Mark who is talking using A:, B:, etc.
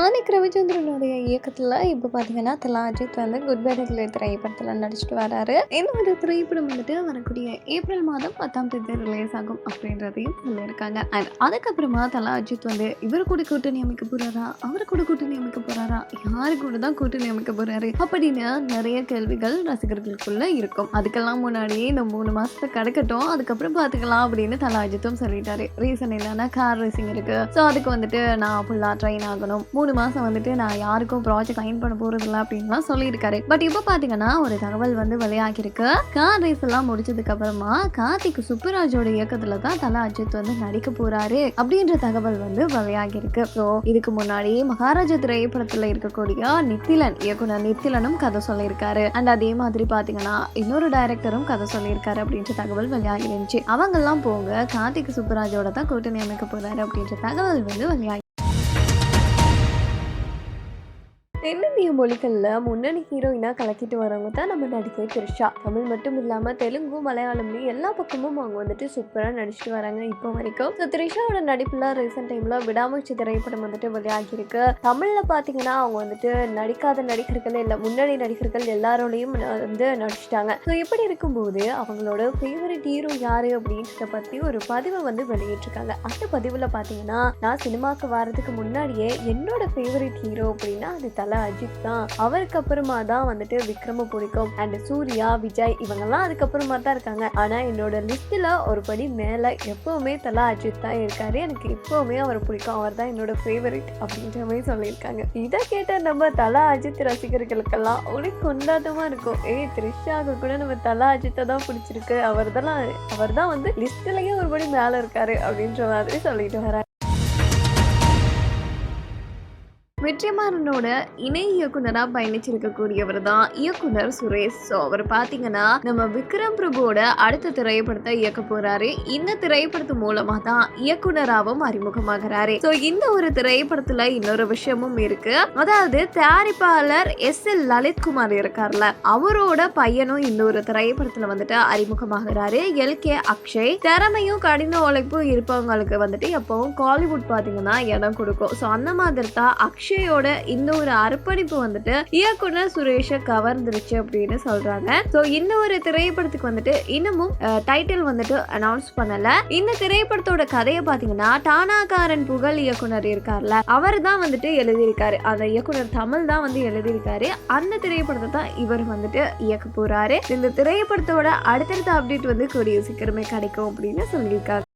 A: ஆனிக் ரவிச்சந்திரனுடைய இயக்கத்தில் இப்போ பார்த்தீங்கன்னா தலா அஜித் வந்து குட் பை திரைப்படத்தில் நடிச்சிட்டு வராரு. இந்த ஒரு திரைப்படம் வந்துட்டு வரக்கூடிய ஏப்ரல் மாதம் பத்தாம் தேதி ரிலீஸ் ஆகும் அப்படின்றதையும் சொல்லியிருக்காங்க. அண்ட் அதுக்கப்புறமா தலா அஜித் வந்து இவர் கூட கூட்டணி அமைக்க போகிறாரா அவர் கூட கூட்டணி அமைக்க போகிறாரா யாரு கூட தான் கூட்டணி அமைக்க போகிறாரு அப்படின்னு நிறைய கேள்விகள் ரசிகர்களுக்குள்ள இருக்கும். அதுக்கெல்லாம் முன்னாடியே இந்த மூணு மாதத்தை கடக்கட்டும். அதுக்கப்புறம் பார்த்துக்கலாம் அப்படின்னு தலா அஜித்தும் சொல்லிட்டாரு. ரீசன் என்னன்னா கார் ரேசிங் இருக்கு. ஸோ அதுக்கு வந்துட்டு நான் ஃபுல்லாக ட்ரெயின் ஆகணும். மூணு மாதம் வந்துட்டு நான் யாருக்கும் ப்ராஜெக்ட் சைன் பண்ண போகிறது இல்லை அப்படின்லாம் சொல்லியிருக்காரு. பட் இப்போ பார்த்தீங்கன்னா ஒரு தகவல் வந்து வெளியாகிருக்கு கார் ரேஸ் எல்லாம் முடிச்சதுக்கு அப்புறமா கார்த்திக் சுப்புராஜோட இயக்கத்துல தான் தலா அஜித் வந்து நடிக்க போறாரு அப்படின்ற தகவல் வந்து வெளியாகிருக்கு ஸோ இதுக்கு முன்னாடி மகாராஜா திரைப்படத்துல இருக்கக்கூடிய நித்திலன் இயக்குனர் நித்திலனும் கதை சொல்லியிருக்காரு. அண்ட் அதே மாதிரி பாத்தீங்கன்னா இன்னொரு டைரக்டரும் கதை சொல்லியிருக்காரு அப்படின்ற தகவல் வெளியாகி இருந்துச்சு. அவங்கெல்லாம் போங்க கார்த்திக் சுப்புராஜோட தான் கூட்டணி அமைக்க போறாரு அப்படின்ற தகவல் வந்து வெளியாகி தென்னிந்திய மொழிகளில் முன்னணி ஹீரோயினாக கலக்கிட்டு வரவங்க தான் நம்ம நடிகை த்ரிஷா. தமிழ் மட்டும் இல்லாமல் தெலுங்கு மலையாளம்லையும் எல்லா பக்கமும் அவங்க வந்துட்டு சூப்பராக நடிச்சிட்டு வராங்க இப்போ வரைக்கும். ஸோ த்ரிஷாவோட நடிப்பில் ரீசெண்ட் டைமில் விடாமுயற்சி திரைப்படம் வந்துட்டு வெளியாகியிருக்கு. தமிழில் பார்த்தீங்கன்னா அவங்க வந்துட்டு நடிக்காத நடிகர்கள் இல்லை முன்னணி நடிகர்கள் எல்லாரோடையும் வந்து நடிச்சிட்டாங்க. ஸோ இப்படி இருக்கும்போது அவங்களோட ஃபேவரட் ஹீரோ யார் அப்படின்றத பற்றி ஒரு பதிவை வந்து வெளியிட்டிருக்காங்க. அந்த பதிவில் பார்த்தீங்கன்னா நான் சினிமாவுக்கு வர்றதுக்கு முன்னாடியே என்னோட ஃபேவரட் ஹீரோ அப்படின்னா அது தலை அஜித் தான். அவருக்கு அப்புறமா தான் வந்துட்டு விக்ரம பிடிக்கும். அண்ட் சூர்யா விஜய் இவங்கெல்லாம் அதுக்கப்புறமா தான் இருக்காங்க. ஆனா என்னோட லிஸ்ட்ல ஒரு படி மேல எப்பவுமே தலா அஜித் தான் இருக்காரு. எனக்கு எப்பவுமே அவர் பிடிக்கும். அவர் தான் என்னோட ஃபேவரட் அப்படின்ற மாதிரி சொல்லியிருக்காங்க. இதை கேட்ட நம்ம தலா அஜித் ரசிகர்களுக்கெல்லாம் ஒரே கொண்டாட்டமா இருக்கும். ஏய் த்ரிஷாவுக்கு கூட நம்ம தலா அஜித்தை தான் பிடிச்சிருக்கு. அவர் தான் அவர் தான் வந்து லிஸ்ட்லயே ஒரு படி மேல இருக்காரு அப்படின்ற மாதிரி சொல்லிட்டு வராரு வெற்றிமாறனோட இணை இயக்குனராக பயணிச்சிருக்கக்கூடியவர் தான் இயக்குனர் சுரேஷ். ஸோ அவர் பார்த்தீங்கன்னா நம்ம விக்ரம் பிரபுவோட அடுத்த திரைப்படத்தை இயக்க போறாரு. இந்த திரைப்படத்து மூலமா தான் இயக்குனராகவும் அறிமுகமாகிறாரு. ஸோ இந்த ஒரு திரைப்படத்துல இன்னொரு விஷயமும் இருக்கு. அதாவது தயாரிப்பாளர் எஸ். எல். லலித்குமார் இருக்கார்ல அவரோட பையனும் இந்த ஒரு திரைப்படத்துல வந்துட்டு அறிமுகமாகிறாரு. எல். கே. அக்ஷய். திறமையும் கடின உழைப்பும் இருப்பவங்களுக்கு வந்துட்டு எப்பவும் காலிவுட் பார்த்தீங்கன்னா இடம் கொடுக்கும். ஸோ அந்த மாதிரி தான் அக்ஷய் அக்ஷயோட இந்த ஒரு அர்ப்பணிப்பு வந்துட்டு இயக்குனர் சுரேஷை கவர்ந்துருச்சு அப்படின்னு சொல்றாங்க. ஸோ இந்த ஒரு திரைப்படத்துக்கு வந்துட்டு இன்னமும் டைட்டில் வந்துட்டு அனௌன்ஸ் பண்ணல. இந்த திரைப்படத்தோட கதையை பார்த்தீங்கன்னா டானாகாரன் புகழ் இயக்குனர் இருக்கார்ல அவர் தான் வந்துட்டு எழுதியிருக்காரு. அந்த இயக்குனர் தமிழ் தான் வந்து எழுதியிருக்காரு. அந்த திரைப்படத்தை தான் இவர் வந்துட்டு இயக்க போறாரு. இந்த திரைப்படத்தோட அடுத்தடுத்த அப்டேட் வந்து கூடிய சீக்கிரமே கிடைக்கும் அப்படின்னு சொல்லியிருக்காரு